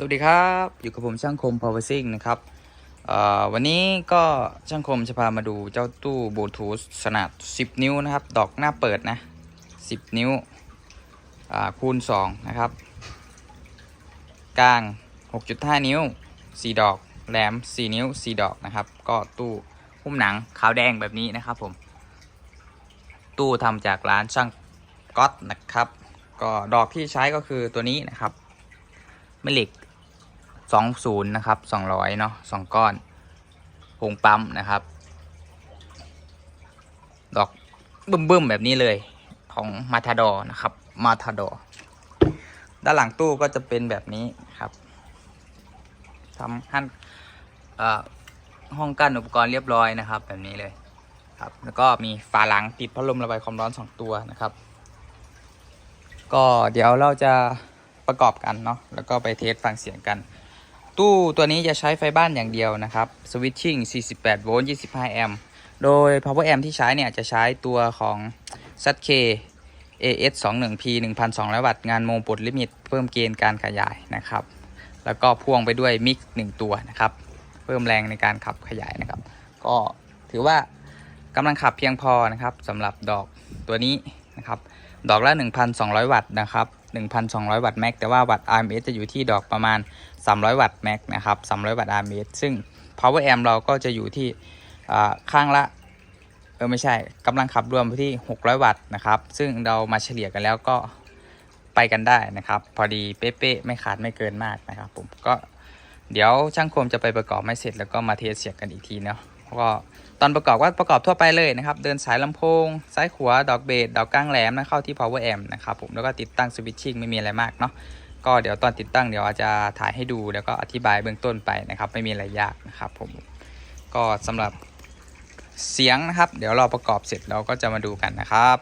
สวัสดีครับ อยู่กับผมช่างคม power s i n g นะครับวันนี้ก็ช่างคมจะพามาดูเจ้าตู้บลูทูธขนาด 10 นิ้วนะครับ ดอกหน้าเปิดนะ 10 นิ้วคูณ 2 นะครับ กลาง 6.5 นิ้ว 4 ดอก แหลม 4 นิ้ว 4 ดอกนะครับ ก็ตู้หุ้มหนังขาวแดงแบบนี้นะครับผม ตู้ทำจากร้านช่างก๊อตนะครับ ก็ดอกที่ใช้ก็คือตัวนี้นะครับแม่เหล็ก 20 นะครับ 200 เนาะ2ก้อนโฮงปั๊มนะครับ ดอกบึ้มๆแบบนี้เลยของมาทาดอนะครับมาทาดอด้านหลังตู้ก็จะเป็นแบบนี้ครับทำหั่นห้องกั้นอุปกรณ์เรียบร้อยนะครับ แบบนี้เลยครับ แล้วก็มีฝาหลังติดพัดลมระบายความร้อน2ตัวนะครับ ก็เดี๋ยวเราจะประกอบกันเนาะแล้วก็ไปเทสฟังเสียงกัน ตู้ตัวนี้จะใช้ไฟบ้านอย่างเดียวนะครับสวิตชิ่ง48 โวลต์ 25 แอมป์โดย power amp ที่ใช้เนี่ยจะใช้ตัวของ ZK AS 21 P 1,200 วัตต์งานโมปลดลิมิต เพิ่มเกณฑ์การขยายนะครับ แล้วก็พ่วงไปด้วยมิก1ตัวนะครับ เพิ่มแรงในการขับขยายนะครับ ก็ถือว่ากำลังขับเพียงพอนะครับสำหรับดอกตัวนี้นะครับ ดอกละ 1,200 วัตต์นะครับ 1,200 วัตต์แม็กแต่ว่าวัตต์ RMS จะอยู่ที่ดอกประมาณ 300 วัตต์แม็กนะครับ300 วัตต์ RMS ซึ่ง power amp เราก็จะอยู่ที่ข้างละเออไม่ใช่กำลังขับรวมไปที่ 600 วัตต์นะครับ ซึ่งเรามาเฉลี่ยกันแล้วก็ไปกันได้นะครับ พอดีเป๊ะๆไม่ขาดไม่เกินมากนะครับผมก็เดี๋ยวช่างคมจะไปประกอบไม่เสร็จแล้วก็มาเทสเสียงกันอีกทีเนาะ ก็ตอนประกอบก็ประกอบทั่วไปเลยนะครับ เดินสายลำโพง ซ้ายขวาดอกเบสดอกกลางแหลมนะเข้าที่ power amp นะครับผมแล้วก็ติดตั้งสวิตชิ่งไม่มีอะไรมากเนาะก็เดี๋ยวตอนติดตั้งเดี๋ยวอาจจะถ่ายให้ดูแล้วก็อธิบายเบื้องต้นไปนะครับไม่มีอะไรยากนะครับผมก็สำหรับเสียงนะครับ เดี๋ยวเราประกอบเสร็จเราก็จะมาดูกันนะครับ